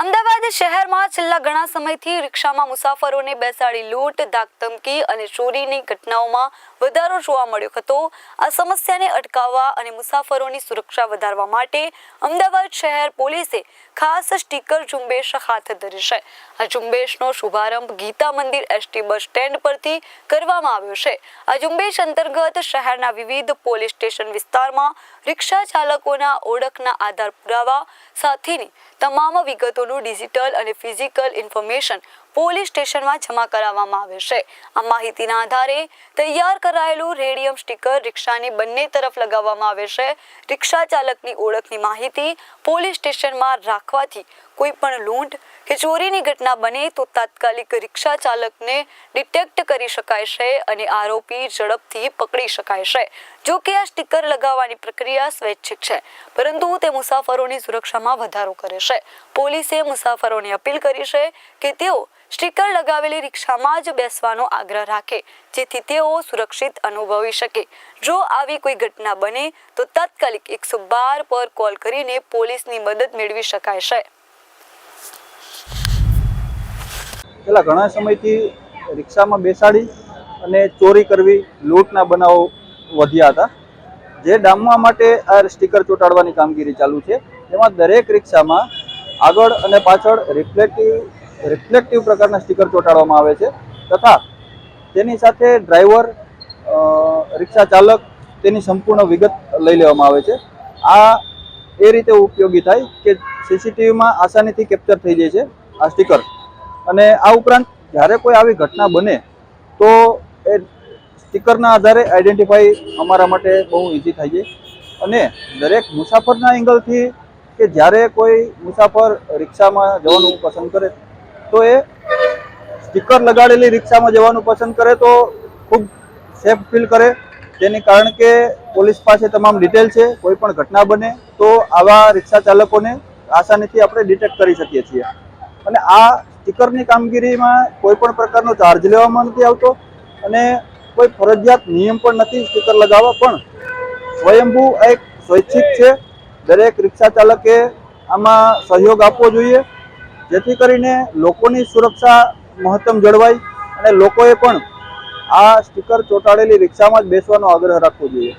અમદાવાદ શહેરમાં છેલ્લા ઘણા સમયથી રિક્ષામાં મુસાફરોને બેસાડી લૂંટ, ધાકધમકી અને ચોરીની ઘટનાઓમાં વધારો જોવા મળ્યો હતો. આ સમસ્યાને અટકાવવા અને મુસાફરોની સુરક્ષા વધારવા માટે અમદાવાદ શહેર પોલીસે ખાસ સ્ટીકર ઝુંબેશ હાથ ધરી છે. આ ઝુંબેશનો શુભારંભ ગીતા મંદિર એસટી બસ સ્ટેન્ડ પરથી કરવામાં આવ્યો છે. આ ઝુંબેશ અંતર્ગત શહેરના વિવિધ પોલીસ સ્ટેશન વિસ્તારમાં રિક્ષા ચાલકોના ઓળખના આધાર પુરાવા સાથેની તમામ વિગતોનું ડિજિટલ અને ફિઝિકલ ઇન્ફોર્મેશન પોલીસ સ્ટેશનમાં જમા કરાવવામાં આવે છે. આ માહિતીના આધારે તૈયાર કરાયેલું રેડિયમ સ્ટીકર રિક્ષાની બંને તરફ લગાવવામાં આવે છે. રિક્ષા ચાલકની ઓળખની માહિતી પોલીસ સ્ટેશનમાં રાખવાથી કોઈ પણ લૂંટ કે ચોરીની ઘટના બને તો તાત્કાલિક રિક્ષા ચાલકને ડિટેક્ટ કરી શકાય છે અને આરોપી ઝડપથી પકડી શકાય છે, જો કે આ સ્ટીકર લગાવવાની પ્રક્રિયા સ્વૈચ્છિક છે, પરંતુ તે મુસાફરોની સુરક્ષામાં વધારો કરે છે. પોલીસે મુસાફરોને અપીલ કરી છે કે તેઓ સ્ટીકર લગાવેલી રિક્ષામાં જ બેસવાનો આગ્રહ રાખે, જેથી તેઓ સુરક્ષિત અનુભવી શકે. જો આવી કોઈ ઘટના બને તો તાત્કાલિક એકસો બાર પર કોલ કરીને પોલીસની મદદ મેળવી શકાય છે. છેલ્લા ઘણા સમયથી રિક્ષામાં બેસાડી અને ચોરી કરવી, લૂંટના બનાવો વધ્યા હતા. જે ડામવા માટે આ સ્ટીકર ચોંટાડવાની કામગીરી ચાલુ છે. તેમાં દરેક રિક્ષામાં આગળ અને પાછળ રિફ્લેક્ટિવ રિફ્લેક્ટિવ પ્રકારના સ્ટીકર ચોંટાડવામાં આવે છે તથા તેની સાથે ડ્રાઈવર રિક્ષા ચાલક તેની સંપૂર્ણ વિગત લઈ લેવામાં આવે છે. આ એ રીતે ઉપયોગી થાય કે સીસીટીવીમાં આસાનીથી કેપ્ચર થઈ જાય છે આ સ્ટીકર. અને આ ઉપરાંત જ્યારે કોઈ આવી ઘટના બને, તો એ સ્ટીકરના આધારે આઈડેન્ટિફાઈ અમારા માટે બહુ ઇઝી થાય છે. અને દરેક મુસાફરના એંગલથી કે જ્યારે કોઈ મુસાફર રિક્ષામાં જવાનું પસંદ કરે, તો એ સ્ટીકર લગાડેલી રિક્ષામાં જવાનું પસંદ કરે તો ખૂબ સેફ ફીલ કરે. તેની કારણ કે પોલીસ પાસે તમામ ડિટેલ છે, કોઈ પણ ઘટના બને, તો આવા રિક્ષા ચાલકોને આસાનીથી આપણે ડિટેક્ટ કરી શકીએ છીએ. અને આ સ્ટીકરની કામગીરીમાં કોઈ પણ પ્રકારનો ચાર્જ લેવામાં નથી આવતો અને કોઈ ફરજિયાત નિયમ પણ નથી સ્ટીકર લગાવવા, પણ સ્વયંભૂ એક સ્વૈચ્છિક છે. દરેક રિક્ષા ચાલકે આમાં સહયોગ આપવો જોઈએ. જેથી કરીને લોકોની સુરક્ષા મહત્તમ જળવાય અને લોકોએ પણ આ સ્ટીકર ચોંટાડેલી રિક્ષામાં જ બેસવાનો આગ્રહ રાખવો જોઈએ.